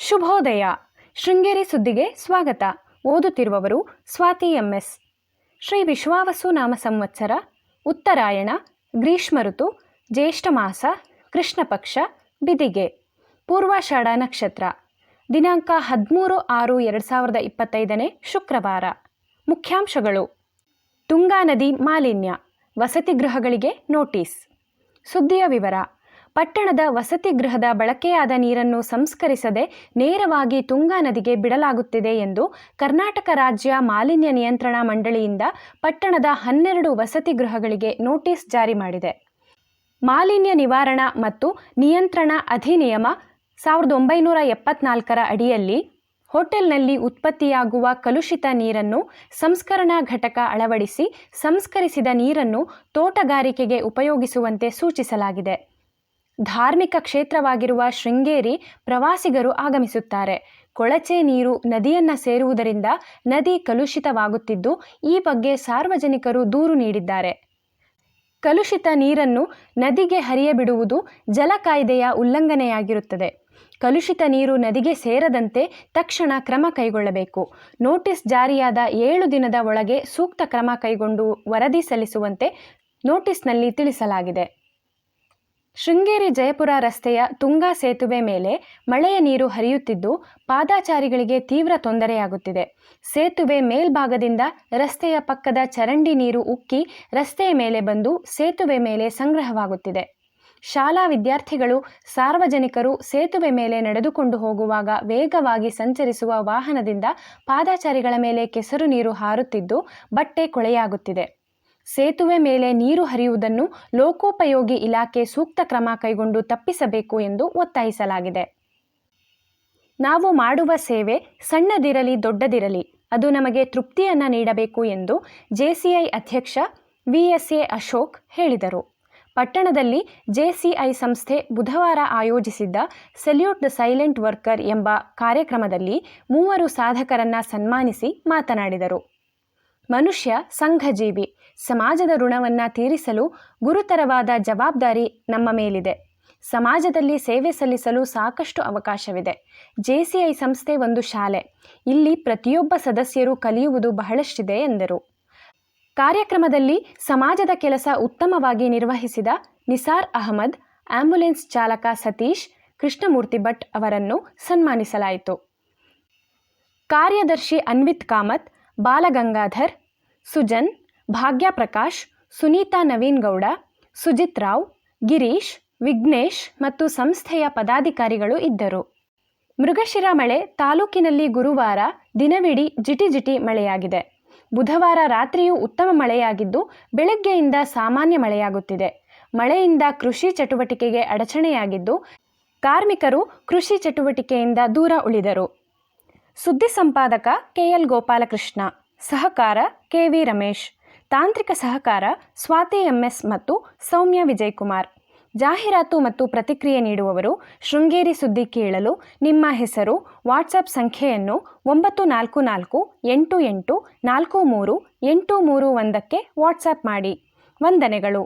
ಶುಭೋದಯ. ಶೃಂಗೇರಿ ಸುದ್ದಿಗೆ ಸ್ವಾಗತ. ಓದುತ್ತಿರುವವರು ಸ್ವಾತಿ ಎಂಎಸ್. ಶ್ರೀ ವಿಶ್ವಾವಸು ನಾಮ ಸಂವತ್ಸರ, ಉತ್ತರಾಯಣ, ಗ್ರೀಷ್ಮ ಋತು, ಜ್ಯೇಷ್ಠ ಮಾಸ, ಕೃಷ್ಣ ಪಕ್ಷ, ಬಿದಿಗೆ. ಪೂರ್ವಾಷಾಢ ನಕ್ಷತ್ರ. ದಿನಾಂಕ ಹದಿಮೂರು ಆರು ಎರಡು ಸಾವಿರದ ಇಪ್ಪತ್ತೈದನೇ ಶುಕ್ರವಾರ. ಮುಖ್ಯಾಂಶಗಳು. ತುಂಗಾ ನದಿ ಮಾಲಿನ್ಯ. ವಸತಿ ಗೃಹಗಳಿಗೆ ನೋಟಿಸ್. ಸುದ್ದಿಯ ವಿವರ. ಪಟ್ಟಣದ ವಸತಿ ಗೃಹದ ಬಳಕೆಯಾದ ನೀರನ್ನು ಸಂಸ್ಕರಿಸದೆ ನೇರವಾಗಿ ತುಂಗಾ ನದಿಗೆ ಬಿಡಲಾಗುತ್ತಿದೆ ಎಂದು ಕರ್ನಾಟಕ ರಾಜ್ಯ ಮಾಲಿನ್ಯ ನಿಯಂತ್ರಣ ಮಂಡಳಿಯಿಂದ ಪಟ್ಟಣದ ಹನ್ನೆರಡು ವಸತಿ ಗೃಹಗಳಿಗೆ ನೋಟಿಸ್ ಜಾರಿ ಮಾಡಿದೆ. ಮಾಲಿನ್ಯ ನಿವಾರಣಾ ಮತ್ತು ನಿಯಂತ್ರಣ ಅಧಿನಿಯಮ ಸಾವಿರದ ಒಂಬೈನೂರ ಎಪ್ಪತ್ನಾಲ್ಕರ ಅಡಿಯಲ್ಲಿ ಹೋಟೆಲ್ನಲ್ಲಿ ಉತ್ಪತ್ತಿಯಾಗುವ ಕಲುಷಿತ ನೀರನ್ನು ಸಂಸ್ಕರಣಾ ಘಟಕ ಅಳವಡಿಸಿ ಸಂಸ್ಕರಿಸಿದ ನೀರನ್ನು ತೋಟಗಾರಿಕೆಗೆ ಉಪಯೋಗಿಸುವಂತೆ ಸೂಚಿಸಲಾಗಿದೆ. ಧಾರ್ಮಿಕ ಕ್ಷೇತ್ರವಾಗಿರುವ ಶೃಂಗೇರಿ ಪ್ರವಾಸಿಗರು ಆಗಮಿಸುತ್ತಾರೆ. ಕೊಳಚೆ ನೀರು ನದಿಯನ್ನು ಸೇರುವುದರಿಂದ ನದಿ ಕಲುಷಿತವಾಗುತ್ತಿದ್ದು, ಈ ಬಗ್ಗೆ ಸಾರ್ವಜನಿಕರು ದೂರು ನೀಡಿದ್ದಾರೆ. ಕಲುಷಿತ ನೀರನ್ನು ನದಿಗೆ ಹರಿಯಬಿಡುವುದು ಜಲ ಕಾಯ್ದೆಯ ಉಲ್ಲಂಘನೆಯಾಗಿರುತ್ತದೆ. ಕಲುಷಿತ ನೀರು ನದಿಗೆ ಸೇರದಂತೆ ತಕ್ಷಣ ಕ್ರಮ ಕೈಗೊಳ್ಳಬೇಕು. ನೋಟಿಸ್ ಜಾರಿಯಾದ ಏಳು ದಿನದ ಒಳಗೆ ಸೂಕ್ತ ಕ್ರಮ ಕೈಗೊಂಡು ವರದಿ ಸಲ್ಲಿಸುವಂತೆ ನೋಟಿಸ್ನಲ್ಲಿ ತಿಳಿಸಲಾಗಿದೆ. ಶೃಂಗೇರಿ ಜಯಪುರ ರಸ್ತೆಯ ತುಂಗಾ ಸೇತುವೆ ಮೇಲೆ ಮಳೆಯ ನೀರು ಹರಿಯುತ್ತಿದ್ದು, ಪಾದಾಚಾರಿಗಳಿಗೆ ತೀವ್ರ ತೊಂದರೆಯಾಗುತ್ತಿದೆ. ಸೇತುವೆ ಮೇಲ್ಭಾಗದಿಂದ ರಸ್ತೆಯ ಪಕ್ಕದ ಚರಂಡಿ ನೀರು ಉಕ್ಕಿ ರಸ್ತೆಯ ಮೇಲೆ ಬಂದು ಸೇತುವೆ ಮೇಲೆ ಸಂಗ್ರಹವಾಗುತ್ತಿದೆ. ಶಾಲಾ ವಿದ್ಯಾರ್ಥಿಗಳು, ಸಾರ್ವಜನಿಕರು ಸೇತುವೆ ಮೇಲೆ ನಡೆದುಕೊಂಡು ಹೋಗುವಾಗ ವೇಗವಾಗಿ ಸಂಚರಿಸುವ ವಾಹನದಿಂದ ಪಾದಾಚಾರಿಗಳ ಮೇಲೆ ಕೆಸರು ನೀರು ಹಾರುತ್ತಿದ್ದು, ಬಟ್ಟೆ ಕೊಳೆಯಾಗುತ್ತಿದೆ. ಸೇತುವೆ ಮೇಲೆ ನೀರು ಹರಿಯುವುದನ್ನು ಲೋಕೋಪಯೋಗಿ ಇಲಾಖೆ ಸೂಕ್ತ ಕ್ರಮ ಕೈಗೊಂಡು ತಪ್ಪಿಸಬೇಕು ಎಂದು ಒತ್ತಾಯಿಸಲಾಗಿದೆ. ನಾವು ಮಾಡುವ ಸೇವೆ ಸಣ್ಣದಿರಲಿ ದೊಡ್ಡದಿರಲಿ, ಅದು ನಮಗೆ ತೃಪ್ತಿಯನ್ನು ನೀಡಬೇಕು ಎಂದು ಜೆಸಿಐ ಅಧ್ಯಕ್ಷ ವಿಎಸ್ಎ ಅಶೋಕ್ ಹೇಳಿದರು. ಪಟ್ಟಣದಲ್ಲಿ ಜೆಸಿಐ ಸಂಸ್ಥೆ ಬುಧವಾರ ಆಯೋಜಿಸಿದ್ದ ಸೆಲ್ಯೂಟ್ ದ ಸೈಲೆಂಟ್ ವರ್ಕರ್ ಎಂಬ ಕಾರ್ಯಕ್ರಮದಲ್ಲಿ ಮೂವರು ಸಾಧಕರನ್ನ ಸನ್ಮಾನಿಸಿ ಮಾತನಾಡಿದರು. ಮನುಷ್ಯ, ಸಂಘಜೀವಿ ಸಮಾಜದ ಋಣವನ್ನು ತೀರಿಸಲು ಗುರುತರವಾದ ಜವಾಬ್ದಾರಿ ನಮ್ಮ ಮೇಲಿದೆ. ಸಮಾಜದಲ್ಲಿ ಸೇವೆ ಸಲ್ಲಿಸಲು ಸಾಕಷ್ಟು ಅವಕಾಶವಿದೆ. ಜೆಸಿಐ ಸಂಸ್ಥೆ ಒಂದು ಶಾಲೆ. ಇಲ್ಲಿ ಪ್ರತಿಯೊಬ್ಬ ಸದಸ್ಯರು ಕಲಿಯುವುದು ಬಹಳಷ್ಟಿದೆ ಎಂದರು. ಕಾರ್ಯಕ್ರಮದಲ್ಲಿ ಸಮಾಜದ ಕೆಲಸ ಉತ್ತಮವಾಗಿ ನಿರ್ವಹಿಸಿದ ನಿಸಾರ್ ಅಹಮದ್ ಆಂಬ್ಯುಲೆನ್ಸ್ ಚಾಲಕ ಸತೀಶ್, ಕೃಷ್ಣಮೂರ್ತಿ ಭಟ್ ಅವರನ್ನು ಸನ್ಮಾನಿಸಲಾಯಿತು. ಕಾರ್ಯದರ್ಶಿ ಅನ್ವಿತ್ ಕಾಮತ್, ಬಾಲಗಂಗಾಧರ್, ಸುಜನ್ ಭಾಗ್ಯಪ್ರಕಾಶ್, ಸುನೀತಾ ನವೀನ್ ಗೌಡ ಸುಜಿತ್ ರಾವ್, ಗಿರೀಶ್, ವಿಘ್ನೇಶ್ ಮತ್ತು ಸಂಸ್ಥೆಯ ಪದಾಧಿಕಾರಿಗಳು ಇದ್ದರು. ಮೃಗಶಿರ ಮಳೆ ತಾಲೂಕಿನಲ್ಲಿ ಗುರುವಾರ ದಿನವಿಡೀ ಜಿಟಿ ಮಳೆಯಾಗಿದೆ. ಬುಧವಾರ ರಾತ್ರಿಯೂ ಉತ್ತಮ ಮಳೆಯಾಗಿದ್ದು, ಬೆಳಗ್ಗೆಯಿಂದ ಸಾಮಾನ್ಯ ಮಳೆಯಾಗುತ್ತಿದೆ. ಮಳೆಯಿಂದ ಕೃಷಿ ಚಟುವಟಿಕೆಗೆ ಅಡಚಣೆಯಾಗಿದ್ದು, ಕಾರ್ಮಿಕರು ಕೃಷಿ ಚಟುವಟಿಕೆಯಿಂದ ದೂರ ಉಳಿದರು. ಸುದ್ದಿ ಸಂಪಾದಕ ಕೆಎಲ್ ಗೋಪಾಲಕೃಷ್ಣ, ಸಹಕಾರ ಕೆವಿ ರಮೇಶ್. ತಾಂತ್ರಿಕ ಸಹಕಾರ, ಸ್ವಾತಿ ಎಂಎಸ್ ಮತ್ತು ಸೌಮ್ಯ ವಿಜಯಕುಮಾರ್. ಜಾಹೀರಾತು ಮತ್ತು ಪ್ರತಿಕ್ರಿಯೆ ನೀಡುವವರು ಶೃಂಗೇರಿ ಸುದ್ದಿ ಕೇಳಲು ನಿಮ್ಮ ಹೆಸರು ವಾಟ್ಸಪ್ ಸಂಖ್ಯೆಯನ್ನು ಒಂಬತ್ತು ನಾಲ್ಕು ನಾಲ್ಕು ಎಂಟು ಎಂಟು ನಾಲ್ಕು ಮೂರು ಎಂಟು ಮೂರು ಒಂದಕ್ಕೆ ವಾಟ್ಸಪ್ ಮಾಡಿ. ವಂದನೆಗಳು.